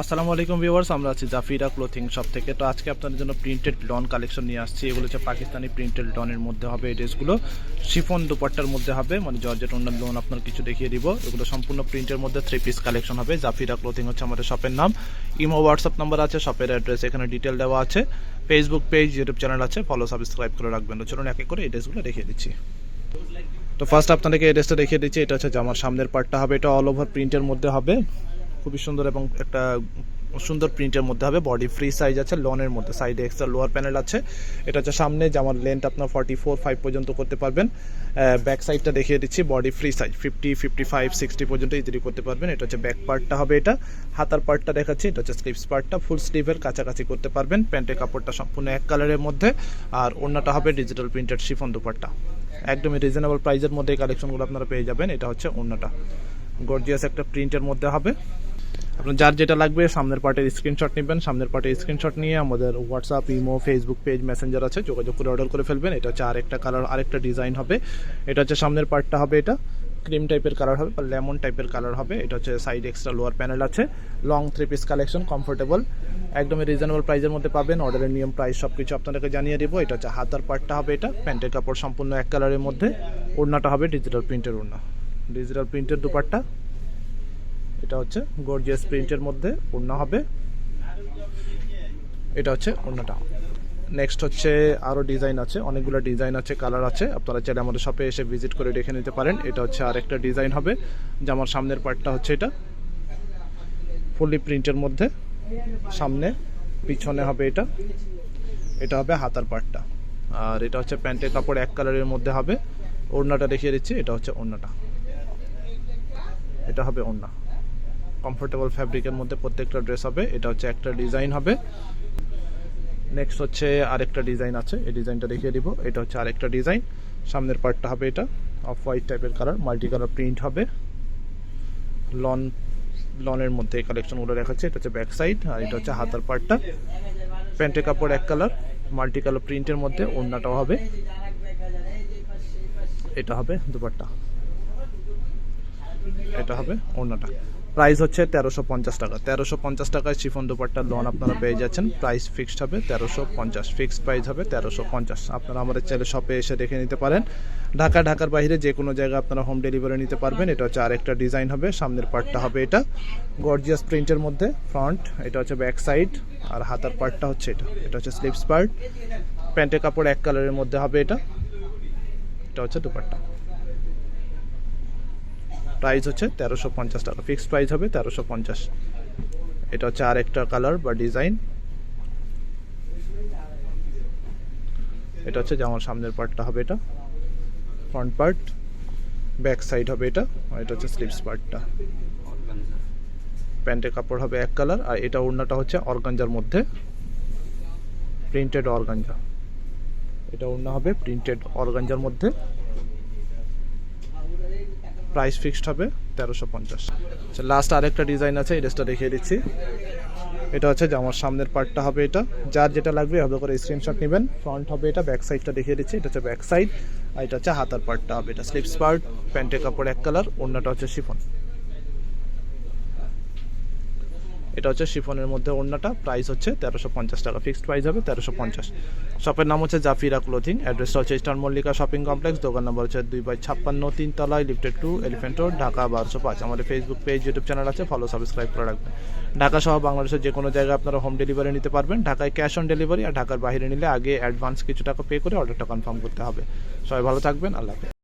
আসসালামু আলাইকুম ভিউয়ার্স, আমরা আছি জাফিরা ক্লোথিং শপ থেকে। তো আজকে আপনাদের জন্য প্রিন্টেড লন কালেকশন নিয়ে আসছি। এগুলো হচ্ছে পাকিস্তানি প্রিন্টেড লনের মধ্যে হবে এই ড্রেসগুলো। শিফন দুপাট্টার মধ্যে হবে মানে জর্জেট অন্যান্য লোন আপনার কিছু দেখিয়ে দিব। এগুলো সম্পূর্ণ প্রিন্টের মধ্যে থ্রি পিস কালেকশন হবে। জাফিরা ক্লোথিং হচ্ছে আমাদের শপের নাম। ইমো হোয়াটসঅ্যাপ নাম্বার আছে শপের অ্যাড্রেস এখানে ডিটেল দেওয়া আছে। ফেসবুক পেজ ইউটিউব চ্যানেল আছে ফলো সাবস্ক্রাইব করে রাখবেন। চলুন এক এক করে এই ড্রেসগুলো দেখিয়ে দিচ্ছি। তো ফার্স্ট আপনাদেরকে এই ড্রেসটা দেখিয়ে দিচ্ছি। এটা হচ্ছে জামার সামনের পার্টটা হবে। এটা অল ওভার প্রিন্টের মধ্যে হবে। খুবই সুন্দর এবং একটা সুন্দর প্রিন্টের মধ্যে হবে। বডি ফ্রি সাইজ আছে লনের মধ্যে। সাইডে এক্সট্রা লোয়ার প্যানেল আছে। এটা হচ্ছে সামনে জামার লেন্থ আপনার ফর্টি ফোর ফাইভ পর্যন্ত করতে পারবেন। ব্যাক সাইডটা দেখিয়ে দিচ্ছি body free size fifty fifty five sixty পর্যন্ত ইজিলি করতে পারবেন। এটা হচ্ছে ব্যাক পার্টটা হবে এটা। হাতার পার্টটা দেখাচ্ছি, এটা হচ্ছে স্লিপস পার্টটা ফুল স্লিভের কাছাকাছি করতে পারবেন। প্যান্টের কাপড়টা সম্পূর্ণ এক কালারের মধ্যে। আর অন্যটা হবে ডিজিটাল প্রিন্টেড শিফন দুপাট্টা। একদমই রিজনেবল প্রাইজের মধ্যে এই কালেকশনগুলো আপনারা পেয়ে যাবেন। এটা হচ্ছে অন্যটা গর্জিয়াস একটা প্রিন্টের মধ্যে হবে। আপনার যার যেটা লাগবে, সামনের পার্টের স্ক্রিনশট নেবেন। সামনের পার্টের স্ক্রিনশট নিয়ে আমাদের WhatsApp imo Facebook page messenger আছে, যোগাযোগ করে অর্ডার করে ফেলবেন। এটা হচ্ছে আরেকটা কালার আরেকটা ডিজাইন হবে। এটা হচ্ছে সামনের পার্টটা হবে এটা। ক্রিম টাইপের কালার হবে বা লেমন টাইপের কালার হবে। এটা হচ্ছে সাইড এক্সট্রা লোয়ার প্যানেল আছে। Long three piece collection comfortable একদমই রিজনেবল প্রাইসের মধ্যে পাবেন। অর্ডারের নিয়ম প্রাইস সব কিছু আপনাদেরকে জানিয়ে দেবো। এটা হচ্ছে হাতার পার্টটা হবে এটা। প্যান্টের কাপড় সম্পূর্ণ এক কালারের মধ্যে। ওড়নাটা হবে ডিজিটাল প্রিন্টের ওড়না। ডিজিটাল প্রিন্টের দুপাট্টা। এটা হচ্ছে গর্জিয়াস প্রিন্টের মধ্যে ওড়না হবে। এটা হচ্ছে ওড়নাটা। নেক্সট হচ্ছে আরও ডিজাইন আছে, অনেকগুলো ডিজাইন আছে কালার আছে। আপনারা চাইলে আমাদের শপে এসে ভিজিট করে দেখে নিতে পারেন। এটা হচ্ছে আরেকটা ডিজাইন হবে জামার সামনের পার্টটা হচ্ছে এটা। ফুলি প্রিন্টের মধ্যে, সামনে, পিছনে হবে এটা। এটা হবে হাতার পার্টটা আর এটা হচ্ছে প্যান্টের কাপড় এক কালারের মধ্যে হবে। ওড়নাটা দেখিয়ে দিচ্ছি, এটা হচ্ছে ওড়নাটা। এটা হবে ওড়না। কমফোর্টেবল ফ্যাব্রিকের মধ্যে প্রত্যেকটা ড্রেস হবে। এটা হচ্ছে একটা ডিজাইন হবে। নেক্সট হচ্ছে আরেকটা ডিজাইন আছে। এই ডিজাইনটা দেখিয়ে দিব। এটা হচ্ছে আরেকটা ডিজাইন সামনের পার্টটা হবে এটা। অফ হোয়াইট টাইপের কালার মাল্টি কালার প্রিন্ট হবে। লন লনের মধ্যে কালেকশনগুলো দেখাচ্ছে। এটা হচ্ছে ব্যাক সাইড আর এটা হচ্ছে হাতার পার্টটা প্যান্টের কাপড় এক কালার মাল্টি কালার প্রিন্টের মধ্যে ওড়নাটাও হবে। এটা হবে দুপাট্টা। এটা হবে ওড়নাটা। প্রাইস হচ্ছে তেরোশো পঞ্চাশ টাকা। তেরোশো পঞ্চাশ টাকায় শিফন দুপাট্টা লোন আপনারা পেয়ে যাচ্ছেন। প্রাইস ফিক্সড হবে তেরোশো পঞ্চাশ ফিক্সড প্রাইস হবে তেরোশো পঞ্চাশ। আপনারা আমাদের চ্যানেল শপে এসে দেখে নিতে পারেন। ঢাকা, ঢাকার বাইরে যে কোনো জায়গায় আপনারা হোম ডেলিভারি নিতে পারবেন। এটা হচ্ছে আরেকটা ডিজাইন হবে, সামনের পার্টটা হবে এটা। গর্জিয়াস প্রিন্টের মধ্যে ফ্রন্ট এটা হচ্ছে ব্যাক সাইড আর হাতার পার্টটা হচ্ছে এটা। এটা হচ্ছে স্লিপস পার্ট প্যান্টের কাপড় এক কালারের মধ্যে হবে এটা। এটা হচ্ছে দুপাট্টা। প্রাইস হচ্ছে তেরোশো পঞ্চাশ টাকা। ফিক্সড প্রাইস হবে তেরোশো পঞ্চাশ। এটা হচ্ছে আর একটা কালার বা ডিজাইন এটা হচ্ছে যেমন সামনের পার্টটা হবে এটা। ফ্রন্ট পার্ট ব্যাক সাইড হবে এটা। আর এটা হচ্ছে স্লিপস পার্টটা প্যান্টের কাপড় হবে এক কালার আর এটা ওড়নাটা হচ্ছে অর্গাঞ্জার মধ্যে। প্রিন্টেড অর্গাঞ্জা এটা ওড়না হবে প্রিন্টেড অর্গাঞ্জার মধ্যে। প্রাইস ফিক্সড হবে তেরোশো পঞ্চাশ। আচ্ছা লাস্ট আরেকটা ডিজাইন আছে, এই ড্রেসটা দেখিয়ে দিচ্ছি। এটা হচ্ছে জামার সামনের পার্টটা হবে এটা। যার যেটা লাগবে হবে করে স্ক্রিনশট নেবেন। ফ্রন্ট হবে এটা ব্যাক সাইডটা দেখিয়ে দিচ্ছি, এটা হচ্ছে ব্যাক সাইড আর এটা হচ্ছে হাতার পার্টটা হবে এটা। স্লিপস পার্ট প্যান্টের কাপড় এক কালার অন্যটা হচ্ছে শিফন এটা হচ্ছে শিফনের মধ্যে ওড়নাটা। প্রাইস হচ্ছে তেরোশো পঞ্চাশ টাকা। ফিক্সড প্রাইস হবে তেরোশো পঞ্চাশ। শপের নাম হচ্ছে জাফিরা ক্লোথিং অ্যাড্রেসটা হচ্ছে ইস্টার্ন মল্লিকা শপিং কমপ্লেক্স দোকান নম্বর হচ্ছে দুই বাই ছাপ্পান্ন তিন তলায় লিফটেড টু এলিফেন্ট রোড ঢাকা বারোশো পাঁচ। আমাদের ফেসবুক পেজ ইউটিউব চ্যানেল আছে। ফলো সাবস্ক্রাইব করে রাখবেন। ঢাকা সহ বাংলাদেশের যে কোনো জায়গায় আপনারা হোম ডেলিভারি নিতে পারবেন। ঢাকায় ক্যাশ অন ডেলিভারি আর ঢাকার বাইরে নিলে আগে অ্যাডভান্স কিছু টাকা পে করে অর্ডারটা কনফার্ম করতে হবে। সবাই ভালো থাকবেন। আল্লাহ